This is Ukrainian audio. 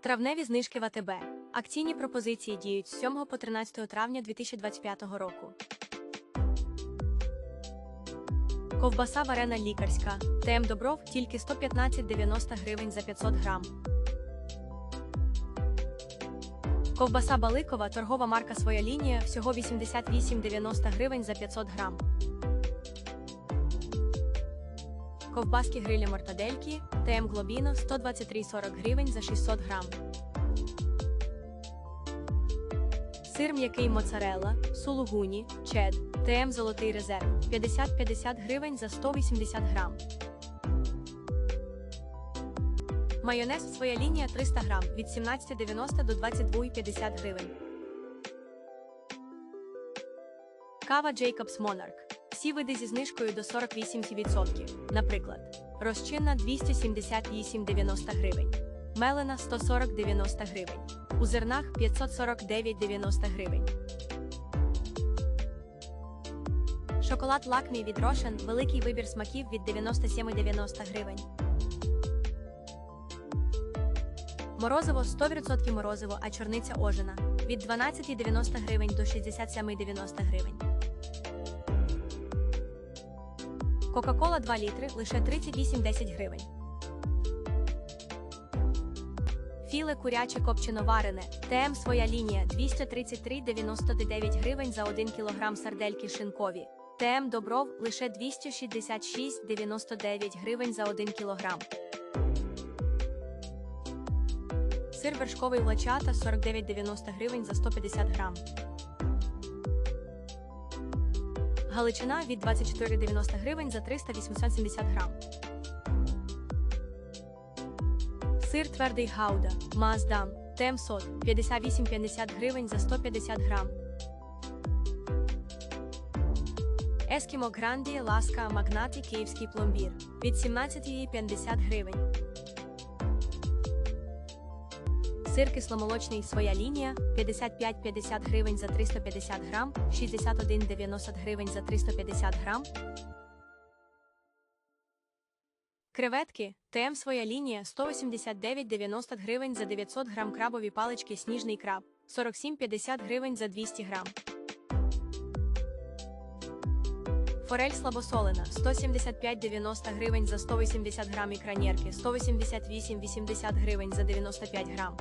Травневі знижки в АТБ. Акційні пропозиції діють з 7 по 13 травня 2025 року. Ковбаса варена лікарська. ТМ Добров тільки 115,90 гривень за 500 грам. Ковбаса Баликова, торгова марка Своя лінія, всього 88,90 гривень за 500 грам. Ковбаски гриля мортадельки, ТМ Глобіно 123,40 гривень за 600 грам. Сир м'який моцарелла, сулугуні, чед, ТМ Золотий резерв 50-50 гривень за 180 грам. Майонез своя лінія 300 грам від 17,90 до 22,50 гривень. Кава Jacobs Monarch. Всі види зі знижкою до 48%. Наприклад, розчинна 278,90 гривень, мелена 140,90 гривень, у зернах 549,90 гривень. Шоколад лакмій від Рошен великий вибір смаків від 97,90 гривень. Морозиво 100% морозиво, а чорниця ожина від 12,90 гривень до 67,90 гривень. Кока-кола 2 літри лише 38,10 гривень. Філе куряче копчено варене. ТМ своя лінія 233,99 гривень за 1 кг сардельки шинкові. ТМ Добров лише 266,99 гривень за 1 кг. Сир вершковий лачата 49,90 гривень за 150 грам. Галичина від 24,90 гривень за 380 грам. Сир твердий гауда, Маздам, Темсот 58,50 гривень за 150 грам. Ескімо Гранді, Ласка, Магнаті, Київський пломбір від 17,50 гривень. Сир кисломолочний своя лінія 55-50 гривень за 350 грам, 61,90 гривень за 350 грам. Креветки ТМ своя лінія 189,90 гривень за 900 грам крабові палички сніжний краб, 47,50 гривень за 200 грам. Форель слабосолена 175,90 гривень за 180 грам ікранєрки, 188,80 гривень за 95 грам.